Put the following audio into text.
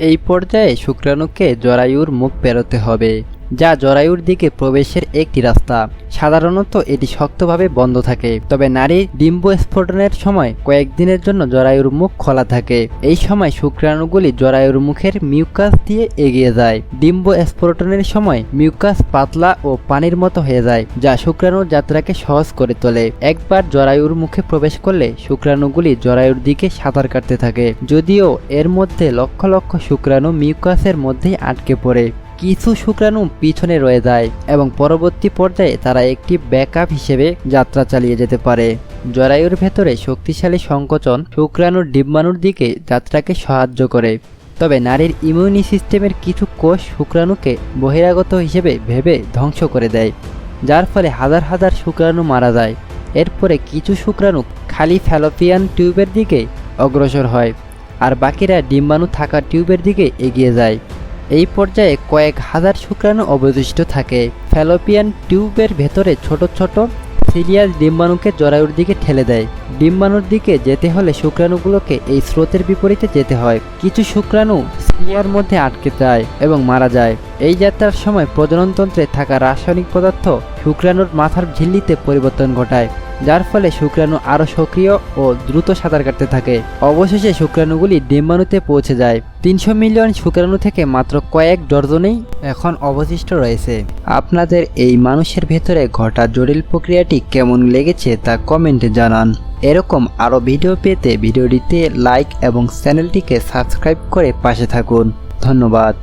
এই পর্যায়ে শুক্রাণুকে জরায়ুর মুখ পেরোতে হবে। যা জরায়ুর দিকে প্রবেশের একটি রাস্তা। সাধারণত এটি শক্তভাবে বন্ধ থাকে, তবে নারীর ডিম্ব স্ফোটনের সময় কয়েকদিনের জন্য জরায়ুর মুখ খোলা থাকে। এই সময় শুক্রাণুগুলি জরায়ুর মুখের মিউকাস দিয়ে এগিয়ে যায়। ডিম্ব স্ফোটনের সময় মিউকাস পাতলা ও পানির মতো হয়ে যায়, যা শুক্রাণুর যাত্রাকে সহজ করে তোলে। একবার জরায়ুর মুখে প্রবেশ করলে শুক্রাণুগুলি জরায়ুর দিকে সাঁতার কাটতে থাকে, যদিও এর মধ্যে লক্ষ লক্ষ শুক্রাণু মিউকাসের মধ্যেই আটকে পড়ে। কিছু শুক্রাণু পিছনে রয়ে যায় এবং পরবর্তী পর্যায়ে তারা একটি ব্যাকআপ হিসেবে যাত্রা চালিয়ে যেতে পারে। জরায়ুর ভেতরে শক্তিশালী সংকোচন শুক্রাণুর ডিম্বাণুর দিকে যাত্রাকে সাহায্য করে। তবে নারীর ইমিউনি সিস্টেমের কিছু কোষ শুক্রাণুকে বহিরাগত হিসেবে ভেবে ধ্বংস করে দেয়, যার ফলে হাজার হাজার শুক্রাণু মারা যায়। এরপরে কিছু শুক্রাণু খালি ফ্যালোপিয়ান টিউবের দিকে অগ্রসর হয়, আর বাকিরা ডিম্বাণু থাকা টিউবের দিকে এগিয়ে যায়। এই পর্যায়ে কয়েক হাজার শুক্রাণু অবশিষ্ট থাকে। ফ্যালোপিয়ান টিউবের ভেতরে ছোট ছোট সিরিয়াল ডিম্বাণুকে জরায়ুর দিকে ঠেলে দেয়। ডিম্বাণুর দিকে যেতে হলে শুক্রাণুগুলোকে এই স্রোতের বিপরীতে যেতে হয়। কিছু শুক্রাণু সিরিয়ার মধ্যে আটকে যায় এবং মারা যায়। এই যাত্রার সময় প্রজননতন্ত্রে থাকা রাসায়নিক পদার্থ শুক্রাণুর মাথার ঝিল্লিতে পরিবর্তন ঘটায়। যার ফলে শুক্রাণু আরও সক্রিয় ও দ্রুত সাঁতার কাটতে থাকে। অবশেষে শুক্রাণুগুলি ডিম্বাণুতে পৌঁছে যায়। তিনশো মিলিয়ন শুক্রাণু থেকে মাত্র কয়েক ডর্জনেই এখন অবশিষ্ট রয়েছে। আপনাদের এই মানুষের ভেতরে ঘটা জটিল প্রক্রিয়াটি কেমন লেগেছে তা কমেন্টে জানান। এরকম আরও ভিডিও পেতে ভিডিওটিতে লাইক এবং চ্যানেলটিকে সাবস্ক্রাইব করে পাশে থাকুন। ধন্যবাদ।